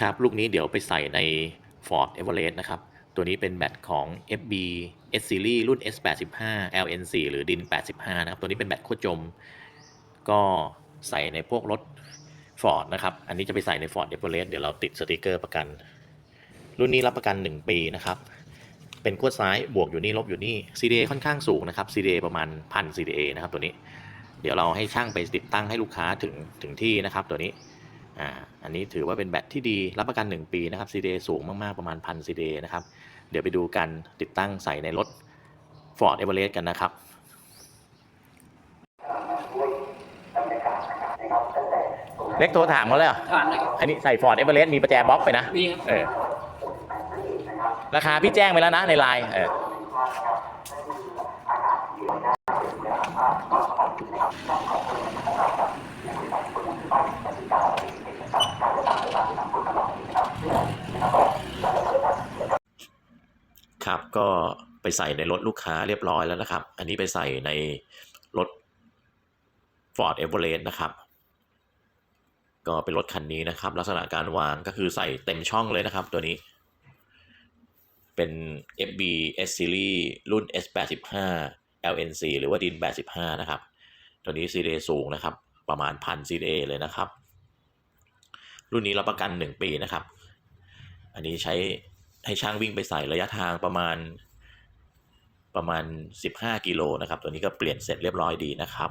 ครับ ลูกนี้เดี๋ยวไปใส่ใน Ford Everest นะครับ ตัวนี้เป็นแบตของ FB S Series รุ่น S85 LN4 หรือดิน 85 นะครับ ตัวนี้เป็นแบตโคจม ก็ใส่ในพวกรถ Ford นะครับ อันนี้จะไปใส่ใน Ford Everest เดี๋ยวเราติดสติกเกอร์ประกัน รุ่นนี้รับประกัน 1 ปีนะครับ เป็นขั้วซ้ายบวกอยู่นี่ลบอยู่นี่ CDA ค่อนข้างสูงนะครับ CDA ประมาณพัน CDA นะครับตัวนี้ เดี๋ยวเราให้ช่างไปติดตั้งให้ลูกค้าถึงถึงที่นะครับตัวนี้ อ่าอันนี้ถือว่าเป็นแบตที่ดีรับประกัน 1 ปีนะครับ CDA สูงมากๆประมาณพัน CDA นะครับ เดี๋ยวไปดูกันติดตั้งใส่ในรถ Ford Everest กันนะครับเล็กโทรถามเขาเลยเหรอผ่านเลยอันนี้ใส่ Ford Everest มีประแจบล็อกไปนะ มีครับ เออ ราคาพี่แจ้งไปแล้วนะในไลน์เออ ครับ ก็ไปใส่ในรถลูกค้าเรียบร้อยแล้วนะครับ อันนี้ไปใส่ในรถ Ford Everest นะครับ ก็เป็นรถคันนี้นะครับ ลักษณะการวางก็คือใส่เต็มช่องเลยนะครับตัวนี้ เป็น FB S Series รุ่น S85 LNC หรือว่าดิน 85 นะครับ ตัวนี้ CDA สูงนะครับ ประมาณพัน CDA เลยนะครับ รุ่นนี้รับประกัน 1 ปีนะครับ อันนี้ใช้ ให้ช่างวิ่งไปใส่ระยะทางประมาณประมาณ 15 กิโลนะครับ ตัวนี้ก็เปลี่ยนเสร็จเรียบร้อยดีนะครับ